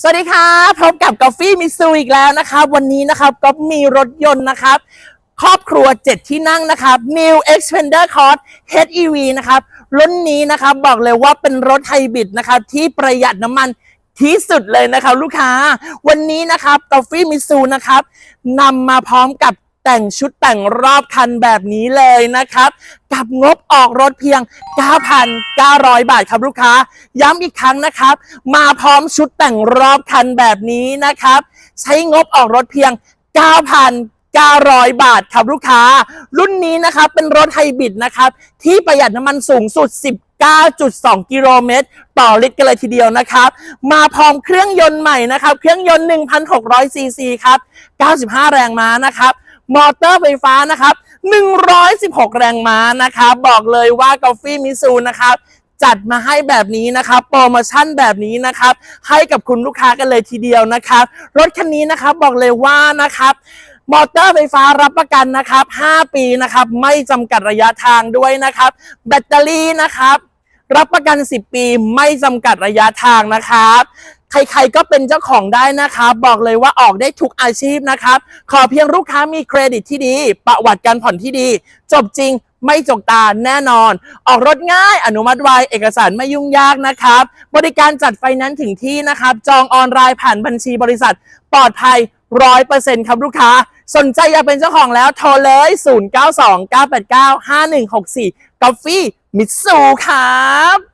สวัสดีครับพบกับกาแฟมิซูอีกแล้วนะครับ วันนี้นะครับก็มีรถยนต์นะครับ ครอบครัว 7 ที่นั่งนะครับ New Xpander Cross HEV นะครับรุ่นนี้นะครับบอกเลยว่าเป็นรถไฮบริดนะครับที่ประหยัดน้ำมันที่สุดเลยนะครับลูกค้า วันนี้นะครับกาแฟมิซูนะครับนำมาพร้อมกับ แต่งชุดแต่งรอบคันแบบนี้เลยนะครับ กับงบออกรถเพียง 9,900 บาทครับลูกค้า ย้ำอีกครั้งนะครับ มาพร้อมชุดแต่งรอบคันแบบนี้นะครับ ใช้งบออกรถเพียง9,900 บาทครับลูกค้า รุ่นนี้นะครับเป็นรถไฮบริดนะครับ ที่ประหยัดน้ำมันสูงสุด 19.2 กิโลเมตร ต่อลิตรกันเลยทีเดียวนะครับ มาพร้อมเครื่องยนต์ใหม่นะครับ เครื่องยนต์ 1,600ซีซีครับ 95 แรงม้านะครับ มอเตอร์ไฟฟ้านะครับ 116 แรงม้านะครับ บอกเลยว่ากาแฟมิซูนะครับจัดมาให้แบบนี้นะครับโปรโมชั่นแบบนี้นะครับ ให้กับคุณลูกค้ากันเลยทีเดียวนะครับ รถคันนี้นะครับบอกเลยว่านะครับมอเตอร์ไฟฟ้ารับประกันนะครับ 5 ปีนะครับ ไม่จำกัดระยะทางด้วยนะครับ แบตเตอรี่นะครับ รับประกัน 10 ปีไม่จำกัดระยะทางนะครับ ใครๆก็เป็นเจ้าของได้นะครับ บอกเลยว่าออกได้ทุกอาชีพนะครับ ขอเพียงลูกค้ามีเครดิตที่ดี ประวัติการผ่อนที่ดี จบจริงไม่จกตาแน่นอน ออกรถง่ายอนุมัติไวเอกสารไม่ยุ่งยากนะครับ บริการจัดไฟนนซ์ถึงที่นะครับ จองออนไลน์ผ่านบัญชีบริษัท ปลอดภัยร้อยเปอร์เซ็นต์ครับลูกค้า สนใจอยากเป็นเจ้าของแล้วโทรเลย 0 9 2 9 8 9 5 1 6 4กาแฟมิตซูครับ